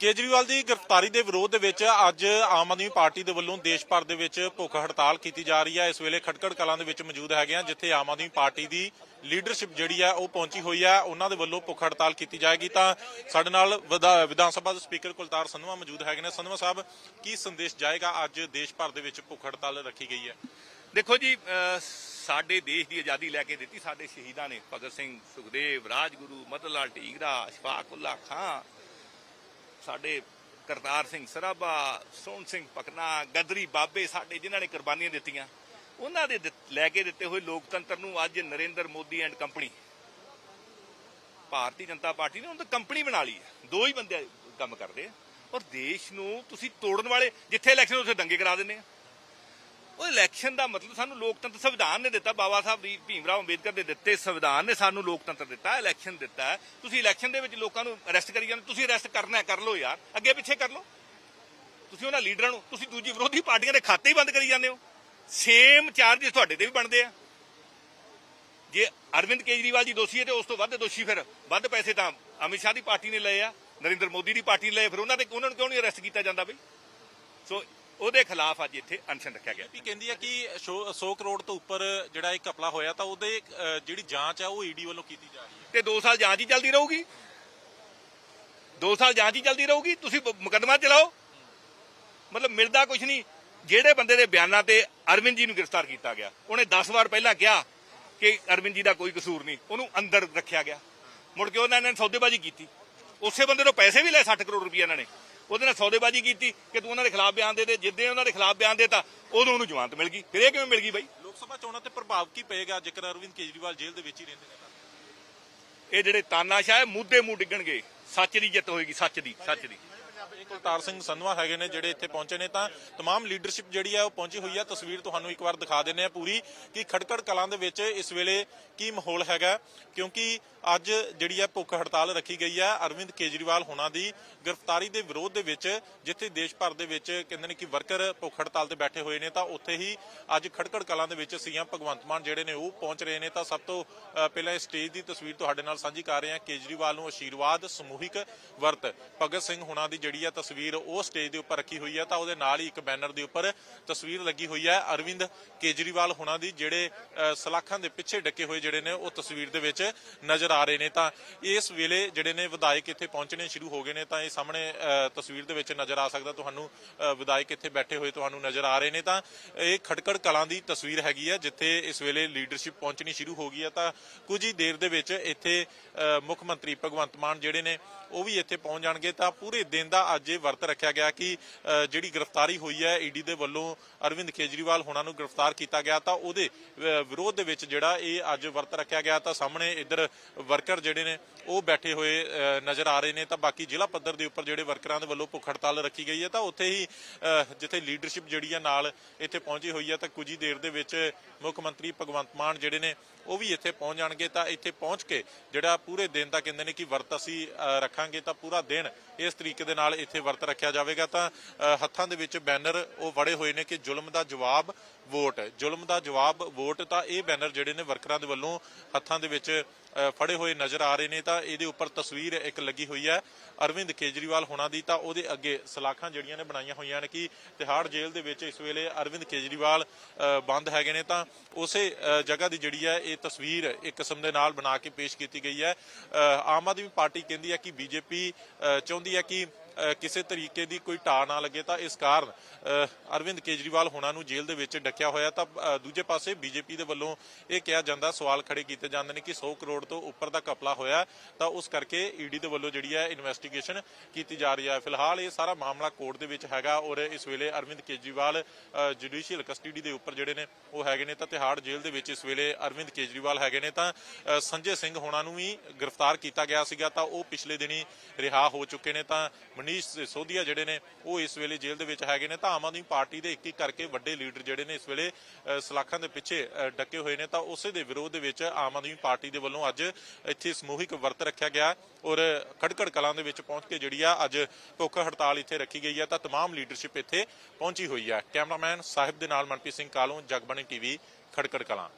ਕੇਜਰੀਵਾਲ ਦੀ ਗ੍ਰਿਫਤਾਰੀ ਦੇ ਵਿਰੋਧ ਦੇ ਵਿੱਚ ਅੱਜ ਆਮ ਆਦਮੀ ਪਾਰਟੀ ਦੇ ਵੱਲੋਂ ਦੇਸ਼ ਭਰ ਦੇ ਵਿੱਚ ਭੁੱਖ ਹੜਤਾਲ ਕੀਤੀ ਜਾ ਰਹੀ ਹੈ। ਇਸ ਵੇਲੇ ਖਟਕੜ ਕਲਾਂ ਦੇ ਵਿੱਚ ਮੌਜੂਦ ਹੈਗੇ ਆ, ਜਿੱਥੇ ਆਮ ਆਦਮੀ ਪਾਰਟੀ ਦੀ ਲੀਡਰਸ਼ਿਪ ਜਿਹੜੀ ਆ ਉਹ ਪਹੁੰਚੀ ਹੋਈ ਆ ਉਹਨਾਂ ਦੇ ਵੱਲੋਂ ਭੁੱਖ ਹੜਤਾਲ ਕੀਤੀ ਜਾਏਗੀ। ਤਾਂ ਸਾਡੇ ਨਾਲ ਵਿਧਾਨ ਸਭਾ ਦੇ ਸਪੀਕਰ ਕੁਲਤਾਰ ਸੰਧਵਾ ਮੌਜੂਦ ਹੈਗੇ ਨੇ। ਸੰਧਵਾ ਸਾਹਿਬ, ਕੀ ਸੰਦੇਸ਼ ਜਾਏਗਾ? ਅੱਜ ਦੇਸ਼ ਭਰ ਦੇ ਵਿੱਚ ਭੁੱਖ ਹੜਤਾਲ ਰੱਖੀ ਗਈ ਹੈ। ਦੇਖੋ ਜੀ ਸਾਡੇ ਦੇਸ਼ ਦੀ ਆਜ਼ਾਦੀ ਲੈ ਕੇ ਦਿੱਤੀ ਸਾਡੇ ਸ਼ਹੀਦਾਂ ਨੇ। ਭਗਤ ਸਿੰਘ ਸੁਖਦੇਵ, ਰਾਜਗੁਰੂ ਮਦਨ ਲਾਲ ਢੀਂਗਰਾ ਅਸ਼ਫਾਕ ਉੱਲਾ ਖਾਂ ਸਾਡੇ ਕਰਤਾਰ ਸਿੰਘ ਸਰਾਭਾ, ਸੋਹਣ ਸਿੰਘ ਪਕਨਾ ਗਦਰੀ ਬਾਬੇ ਸਾਡੇ ਜਿਨ੍ਹਾਂ ਨੇ ਕੁਰਬਾਨੀਆਂ ਦਿੱਤੀਆਂ, ਉਹਨਾਂ ਦੇ ਦਿੱਤ- ਲੈ ਕੇ ਦਿੱਤੇ ਹੋਏ ਲੋਕਤੰਤਰ ਨੂੰ ਅੱਜ Narendra Modi and company. Bharatiya Janata Party ਨੇ ਉਹਨਾਂ ਤਾਂ ਕੰਪਨੀ ਬਣਾ ਲਈ ਹੈ। ਦੋ ਹੀ ਬੰਦੇ ਕੰਮ ਕਰਦੇ ਆ। ਔਰ ਦੇਸ਼ ਨੂੰ ਤੁਸੀਂ ਤੋੜਨ ਵਾਲੇ, ਜਿੱਥੇ ਇਲੈਕਸ਼ਨ ਉੱਥੇ ਦੰਗੇ ਕਰਾ ਦਿੰਦੇ ਆ। ਉਹ ਇਲੈਕਸ਼ਨ ਦਾ ਮਤਲਬ ਸਾਨੂੰ ਲੋਕਤੰਤਰ ਸੰਵਿਧਾਨ ਨੇ ਦਿੱਤਾ, ਬਾਬਾ ਸਾਹਿਬ ਵੀ, ਭੀਮ ਰਾਓ ਅੰਬੇਦਕਰ ਦੇ ਦਿੱਤੇ ਸੰਵਿਧਾਨ ਨੇ ਸਾਨੂੰ ਲੋਕਤੰਤਰ ਦਿੱਤਾ, ਇਲੈਕਸ਼ਨ ਦਿੱਤਾ ਤੁਸੀਂ ਇਲੈਕਸ਼ਨ ਦੇ ਵਿੱਚ ਲੋਕਾਂ ਨੂੰ ਅਰੈਸਟ ਕਰੀ ਜਾਂਦੇ ਤੁਸੀਂ ਅਰੈਸਟ ਕਰਨਾ ਕਰ ਲਓ ਯਾਰ। ਅੱਗੇ ਪਿੱਛੇ ਕਰ ਲਓ। ਤੁਸੀਂ ਉਹਨਾਂ ਲੀਡਰਾਂ ਨੂੰ, ਤੁਸੀਂ ਦੂਜੀ ਵਿਰੋਧੀ ਪਾਰਟੀਆਂ ਦੇ ਖਾਤੇ ਹੀ ਬੰਦ ਕਰੀ ਜਾਂਦੇ ਹੋ। ਸੇਮ ਚਾਰजेस ਤੁਹਾਡੇ ਤੇ ਵੀ ਬਣਦੇ ਆ। ਜੇ ਅਰਵਿੰਦ ਕੇਜਰੀਵਾਲ ਜੀ ਦੋਸ਼ੀ ਹੈ ਤੇ ਉਸ ਤੋਂ ਵੱਧ ਦੋਸ਼ੀ ਫਿਰ, ਵੱਧ ਪੈਸੇ ਤਾਂ ਅਮਿਤ ਸ਼ਾਹ ਦੀ ਪਾਰਟੀ ਨੇ ਲਏ ਆ, ਨਰਿੰਦਰ ਮੋਦੀ ਦੀ ਪਾਰਟੀ ਨੇ ਲਏ ਫਿਰ ਉਹਨਾਂ ਦੇ ਉਹਨਾਂ ਨੂੰ ਕਿਉਂ ਨਹੀਂ ਅਰੈਸਟ ਕੀਤਾ ਜਾਂਦਾ ਬਈ? ਸੋ ਉਹਦੇ ਖਿਲਾਫ ਅੱਜ ਇੱਥੇ ਅਨਸ਼ਨ ਰੱਖਿਆ ਗਿਆ। ਵੀ ਕਹਿੰਦੀ ਹੈ ਕਿ 100 ਕਰੋੜ ਤੋਂ ਉੱਪਰ ਜਿਹੜਾ ਇਹ ਘਪਲਾ ਹੋਇਆ ਤਾਂ ਉਹਦੇ ਜਿਹੜੀ ਜਾਂਚ ਆ ਉਹ ਈਡੀ ਵੱਲੋਂ ਕੀਤੀ ਜਾ ਰਹੀ ਹੈ। ਤੇ 2 ਸਾਲ ਜਾਂਚ ਹੀ ਚੱਲਦੀ ਰਹੂਗੀ। 2 ਸਾਲ ਜਾਂਚ ਹੀ ਚੱਲਦੀ ਰਹੂਗੀ। ਤੁਸੀਂ ਮੁਕੱਦਮਾ ਚਲਾਓ। ਮਤਲਬ ਮਿਲਦਾ ਕੁਝ ਨਹੀਂ। ਜਿਹੜੇ ਬੰਦੇ ਦੇ ਬਿਆਨਾਂ ਤੇ ਅਰਵਿੰਦ ਜੀ ਨੂੰ ਗ੍ਰਿਫਤਾਰ ਕੀਤਾ ਗਿਆ। ਉਹਨੇ 10 ਵਾਰ ਪਹਿਲਾਂ ਕਿਹਾ ਕਿ ਅਰਵਿੰਦ ਜੀ ਦਾ ਕੋਈ ਕਸੂਰ ਨਹੀਂ। ਉਹਨੂੰ ਅੰਦਰ ਰੱਖਿਆ ਗਿਆ। ਮੁੜ ਕੇ ਉਹਨਾਂ ਨੇ ਸੌਦੇਬਾਜ਼ੀ ਕੀਤੀ। ਉਸੇ ਬੰਦੇ ਤੋਂ ਪੈਸੇ ਵੀ ਲਏ 60 ਕਰੋੜ ਰੁਪਏ ਇਹਨਾਂ ਨੇ। ਉਹਦੇ ਨਾਲ ਸੌਦੇਬਾਜ਼ੀ ਕੀਤੀ ਕਿ ਤੂੰ ਉਹਨਾਂ ਦੇ ਖਿਲਾਫ ਬਿਆਨ ਦੇ ਦੇ ਜਿੱਦੇ ਉਹਨਾਂ ਦੇ ਖਿਲਾਫ ਬਿਆਨ ਦੇਤਾ ਉਦੋਂ ਉਹਨੂੰ ਜ਼ਮਾਨਤ ਮਿਲ ਗਈ ਫਿਰ ਇਹ ਕਿਵੇਂ ਮਿਲ ਗਈ ਬਾਈ ਲੋਕ ਸਭਾ ਚੋਣਾਂ ਤੇ ਪ੍ਰਭਾਵ ਕੀ ਪਏਗਾ ਜੇਕਰ ਅਰਵਿੰਦ ਕੇਜਰੀਵਾਲ ਜੇਲ੍ਹ ਦੇ ਵਿੱਚ ਹੀ ਰਹਿੰਦੇ ਨੇ ਤਾਂ ਇਹ ਜਿਹੜੇ ਤਾਨਾਸ਼ਾਹ ਹੈ ਮੁੱਦੇ ਮੂੰਹ ਡਿੱਗਣਗੇ ਸੱਚ ਦੀ ਜਿੱਤ ਹੋਏਗੀ ਸੱਚ ਦੀ ਸੱਚ ਦੀ ਇਹ ਕੁਲਤਾਰ ਸਿੰਘ ਸੰਧਵਾ ਹੈਗੇ ਨੇ ਜਿਹੜੇ ਇੱਥੇ ਪਹੁੰਚੇ ਨੇ ਤਾਂ तमाम ਲੀਡਰਸ਼ਿਪ ਜਿਹੜੀ ਹੈ ਉਹ ਪਹੁੰਚੀ ਹੋਈ ਹੈ ਤਸਵੀਰ ਤੁਹਾਨੂੰ ਇੱਕ ਵਾਰ ਦਿਖਾ ਦਿੰਨੇ ਆ ਪੂਰੀ ਕਿ ਖੜਕੜ ਕਲਾਂ ਦੇ ਵਿੱਚ ਇਸ ਵੇਲੇ ਕੀ ਮਾਹੌਲ ਹੈਗਾ ਕਿਉਂਕਿ ਅੱਜ ਜਿਹੜੀ ਹੈ ਭੁੱਖ ਹੜਤਾਲ ਰੱਖੀ ਗਈ ਹੈ। ਅਰਵਿੰਦ ਕੇਜਰੀਵਾਲ ਹੋਣਾ ਦੀ ਗ੍ਰਿਫਤਾਰੀ ਦੇ ਵਿਰੋਧ ਦੇ ਵਿੱਚ ਜਿੱਥੇ ਦੇਸ਼ ਭਰ ਦੇ ਵਿੱਚ ਕਹਿੰਦੇ ਨੇ ਕਿ ਵਰਕਰ ਭੁੱਖ ਹੜਤਾਲ ਤੇ ਬੈਠੇ ਹੋਏ ਨੇ ਤਾਂ ਉੱਥੇ ਹੀ ਅੱਜ ਖੜਕੜ ਕਲਾਂ ਦੇ ਵਿੱਚ ਸੀਐਮ ਭਗਵੰਤ ਮਾਨ ਜਿਹੜੇ ਨੇ ਉਹ ਪਹੁੰਚ ਰਹੇ ਨੇ। ਤਾਂ ਸਭ ਤੋਂ ਪਹਿਲਾਂ ਇਸ ਸਟੇਜ ਦੀ ਤਸਵੀਰ ਤੁਹਾਡੇ ਨਾਲ ਸਾਂਝੀ ਕਰ ਰਹੇ ਹਾਂ। ਕੇਜਰੀਵਾਲ ਨੂੰ ਆਸ਼ੀਰਵਾਦ ਸਮੂਹਿਕ ਵਰਤ। ਭਗਤ ਸਿੰਘ ਹੁਣਾਂ ਦੀ ਜਿਹੜੀ ਹੈ ਤਸਵੀਰ ਉਹ ਸਟੇਜ ਦੇ ਉੱਪਰ ਰੱਖੀ ਹੋਈ ਹੈ ਤਾਂ ਉਹਦੇ ਨਾਲ ਹੀ ਇੱਕ ਬੈਨਰ ਦੇ ਉੱਪਰ ਤਸਵੀਰ ਲੱਗੀ ਹੋਈ ਹੈ। ਅਰਵਿੰਦ ਕੇਜਰੀਵਾਲ ਹੁਣਾਂ ਦੀ ਜਿਹੜੇ ਅ, ਸਲਾਖਾਂ ਦੇ ਪਿੱਛੇ ਡੱਕੇ ਹੋਏ ਜਿਹੜੇ ਨੇ ਉਹ ਤਸਵੀਰ ਦੇ ਵਿੱਚ ਨਜ਼ਰ ਆ ਰਹੇ ਨੇ ਤਾਂ ਇਸ ਵੇਲੇ ਜਿਹੜੇ ਨੇ ਵਿਧਾਇਕ ਇੱਥੇ ਪਹੁੰਚਣੇ ਸ਼ੁਰੂ ਹੋ ਗਏ ਨੇ ਤਾਂ ਇਹ ਸਾਹਮਣੇ ਤਸਵੀਰ ਦੇ ਵਿੱਚ ਨਜ਼ਰ ਆ ਸਕਦਾ ਤੁਹਾਨੂੰ ਵਿਧਾਇਕ ਇੱਥੇ ਬੈਠੇ ਹੋਏ ਤੁਹਾਨੂੰ ਨਜ਼ਰ ਆ ਰਹੇ ਨੇ ਤਾਂ ਇਹ ਖਟਕੜ ਕਲਾਂ ਦੀ ਤਸਵੀਰ ਹੈਗੀ ਹੈ ਜਿੱਥੇ ਇਸ ਵੇਲੇ ਲੀਡਰਸ਼ਿਪ ਪਹੁੰਚਣੀ ਸ਼ੁਰੂ ਹੋ ਗਈ ਹੈ ਤਾਂ ਕੁਝ ਹੀ ਦੇਰ ਦੇ ਵਿੱਚ ਇੱਥੇ ਮੁੱਖ ਮੰਤਰੀ ਭਗਵੰਤ ਮਾਨ ਜਿਹੜੇ ਨੇ ਉਹ ਵੀ ਇੱਥੇ ਪਹੁੰਚ ਜਾਣਗੇ ਤਾਂ ਪੂਰੇ ਦਿਨ ਦਾ ਅੱਜ ਇਹ ਵਰਤ ਰੱਖਿਆ ਗਿਆ ਕਿ ਅ, ਜਿਹੜੀ ਗ੍ਰਿਫਤਾਰੀ ਹੋਈ ਹੈ ਈਡੀ ਦੇ ਵੱਲੋਂ ਅਰਵਿੰਦ ਕੇਜਰੀਵਾਲ ਹੋਣਾ ਨੂੰ ਗ੍ਰਿਫਤਾਰ ਕੀਤਾ ਗਿਆ ਤਾਂ ਉਹਦੇ ਵਿਰੋਧ ਦੇ ਵਿੱਚ ਜਿਹੜਾ ਇਹ ਅੱਜ ਵਰਤ ਰੱਖਿਆ ਗਿਆ ਤਾਂ ਸਾਹਮਣੇ ਇੱਧਰ ਵਰਕਰ ਜਿਹੜੇ ਨੇ, ਉਹ ਬੈਠੇ ਹੋਏ ਨਜ਼ਰ ਆ ਰਹੇ ਨੇ। ਤਾਂ ਬਾਕੀ ਜ਼ਿਲ੍ਹਾ ਪੱਧਰ ਦੇ ਉੱਪਰ ਜਿਹੜੇ ਵਰਕਰਾਂ ਦੇ ਵੱਲੋਂ ਭੁੱਖ ਹੜਤਾਲ ਰੱਖੀ ਗਈ ਹੈ, ਤਾਂ ਉੱਥੇ ਹੀ ਜਿੱਥੇ ਲੀਡਰਸ਼ਿਪ ਜਿਹੜੀ ਹੈ ਨਾਲ ਇੱਥੇ ਪਹੁੰਚੀ ਹੋਈ ਹੈ, ਤਾਂ ਕੁਝ ਹੀ ਦੇਰ ਦੇ ਵਿੱਚ ਮੁੱਖ ਮੰਤਰੀ ਭਗਵੰਤ ਮਾਨ ਜਿਹੜੇ ਨੇ, ਉਹ ਵੀ ਇੱਥੇ ਪਹੁੰਚ ਜਾਣਗੇ। ਤਾਂ ਇੱਥੇ ਪਹੁੰਚ ਕੇ ਜਿਹੜਾ ਪੂਰੇ ਦਿਨ ਦਾ ਕਹਿੰਦੇ ਨੇ ਕਿ ਵਰਤ ਅਸੀਂ ਰੱਖਾਂਗੇ, ਤਾਂ ਪੂਰਾ ਦਿਨ ਇਸ ਤਰੀਕੇ ਦੇ ਨਾਲ ਇੱਥੇ ਵਰਤ ਰੱਖਿਆ ਜਾਵੇਗਾ। ਤਾਂ ਹੱਥਾਂ ਦੇ ਵਿੱਚ ਬੈਨਰ ਉਹ ਵੜੇ ਹੋਏ ਨੇ ਕਿ ਜ਼ੁਲਮ ਦਾ ਜਵਾਬ ਵੋਟ ਜ਼ੁਲਮ ਦਾ ਜਵਾਬ ਵੋਟ, ਤਾਂ ਇਹ ਬੈਨਰ ਜਿਹੜੇ ਨੇ ਵਰਕਰਾਂ ਦੇ ਵੱਲੋਂ ਹੱਥਾਂ ਦੇ ਵਿੱਚ ਫੜੇ ਹੋਏ ਨਜ਼ਰ ਆ ਰਹੇ ਨੇ ਤਾਂ ਇਹਦੇ ਉੱਪਰ ਤਸਵੀਰ ਇੱਕ ਲੱਗੀ ਹੋਈ ਹੈ ਅਰਵਿੰਦ ਕੇਜਰੀਵਾਲ ਹੋਣਾ ਦੀ ਤਾਂ ਉਹਦੇ ਅੱਗੇ ਸਲਾਖਾਂ ਜਿਹੜੀਆਂ ਨੇ ਬਣਾਈਆਂ ਹੋਈਆਂ ਨੇ ਕਿ ਤਿਹਾੜ ਜੇਲ੍ਹ ਦੇ ਵਿੱਚ ਇਸ ਵੇਲੇ ਅਰਵਿੰਦ ਕੇਜਰੀਵਾਲ ਬੰਦ ਹੈਗੇ ਨੇ ਤਾਂ ਉਸੇ ਜਗ੍ਹਾ ਦੀ ਜਿਹੜੀ ਹੈ ਇਹ ਤਸਵੀਰ ਇੱਕ ਕਿਸਮ ਦੇ ਨਾਲ ਬਣਾ ਕੇ ਪੇਸ਼ ਕੀਤੀ ਗਈ ਹੈ। ਆਮ ਆਦਮੀ ਪਾਰਟੀ ਕਹਿੰਦੀ ਹੈ ਕਿ ਬੀਜੇਪੀ ਚਾਹੁੰਦੀ ਹੈ ਕਿ ਕਿਸੇ ਤਰੀਕੇ ਦੀ ਕੋਈ ਢਾਹ ਨਾ ਲੱਗੇ ਤਾਂ ਇਸ ਕਾਰਨ ਅਰਵਿੰਦ ਕੇਜਰੀਵਾਲ ਹੋਣਾ ਨੂੰ ਜੇਲ੍ਹ ਦੇ ਵਿੱਚ ਡੱਕਿਆ ਹੋਇਆ ਤਾਂ ਦੂਜੇ ਪਾਸੇ ਬੀਜੇਪੀ ਦੇ ਵੱਲੋਂ ਇਹ ਕਿਹਾ ਜਾਂਦਾ, ਸਵਾਲ ਖੜੇ ਕੀਤੇ ਜਾਂਦੇ ਨੇ ਕਿ 100 ਕਰੋੜ ਤੋਂ ਉੱਪਰ ਦਾ ਕਪਲਾ ਹੋਇਆ ਤਾਂ ਉਸ ਕਰਕੇ ਈਡੀ ਦੇ ਵੱਲੋਂ ਜਿਹੜੀ ਹੈ ਇਨਵੈਸਟੀਗੇਸ਼ਨ ਕੀਤੀ ਜਾ ਰਹੀ ਹੈ। ਫਿਲਹਾਲ ਇਹ ਸਾਰਾ ਮਾਮਲਾ ਕੋਰਟ ਦੇ ਵਿੱਚ ਹੈਗਾ ਔਰ ਇਸ ਵੇਲੇ ਅਰਵਿੰਦ ਕੇਜਰੀਵਾਲ ਜੁਡੀਸ਼ੀਅਲ ਕਸਟਡੀ ਦੇ ਉੱਪਰ ਜਿਹੜੇ ਨੇ ਉਹ ਹੈਗੇ ਨੇ ਤਾਂ ਤਿਹਾੜ ਜੇਲ੍ਹ ਦੇ ਵਿੱਚ ਇਸ ਵੇਲੇ ਅਰਵਿੰਦ ਕੇਜਰੀਵਾਲ ਹੈਗੇ ਨੇ ਤਾਂ ਸੰਜੇ ਸਿੰਘ ਹੋਣਾ ਨੂੰ ਵੀ ਗ੍ਰਿਫਤਾਰ ਕੀਤਾ ਗਿਆ ਸੀਗਾ ਤਾਂ ਉਹ ਪਿਛਲੇ ਦਿਨੀ ਰਿਹਾ ਹੋ ਚੁੱਕੇ ਨੇ ਤਾਂ ਮਨੀਸ਼ ਸੋਧੀਆ ਜਿਹੜੇ ਨੇ ਉਹ ਇਸ ਵੇਲੇ ਜੇਲ੍ਹ ਦੇ ਵਿੱਚ ਹੈਗੇ ਨੇ ਤਾਂ ਆਮ ਆਦਮੀ ਪਾਰਟੀ ਦੇ ਇੱਕ ਇੱਕ ਕਰਕੇ ਵੱਡੇ ਲੀਡਰ ਜਿਹੜੇ ਨੇ ਇਸ ਵੇਲੇ ਅ, ਸਲਾਖਾਂ ਦੇ ਪਿੱਛੇ ਅ, ਡੱਕੇ ਹੋਏ ਨੇ ਤਾਂ ਉਸੇ ਦੇ ਵਿਰੋਧ ਦੇ ਵਿੱਚ ਆਮ ਆਦਮੀ ਪਾਰਟੀ ਦੇ ਵੱਲੋਂ ਅੱਜ ਇੱਥੇ ਸਮੂਹਿਕ ਵਰਤ ਰੱਖਿਆ ਗਿਆ ਔਰ ਖੜਕੜ ਕਲਾਂ ਦੇ ਵਿੱਚ ਪਹੁੰਚ ਕੇ ਜਿਹੜੀ ਆ ਅੱਜ ਭੁੱਖ ਹੜਤਾਲ ਇੱਥੇ ਰੱਖੀ ਗਈ ਹੈ ਤਾਂ तमाम ਲੀਡਰਸ਼ਿਪ ਇੱਥੇ ਪਹੁੰਚੀ ਹੋਈ ਹੈ ਕੈਮਰਾਮੈਨ ਸਾਹਿਬ ਦੇ ਨਾਲ ਮਨਪ੍ਰੀਤ ਸਿੰਘ ਕਾਲੋਂ ਜਗਬਾਣੀ ਟੀਵੀ ਖੜਕੜ ਕਲਾਂ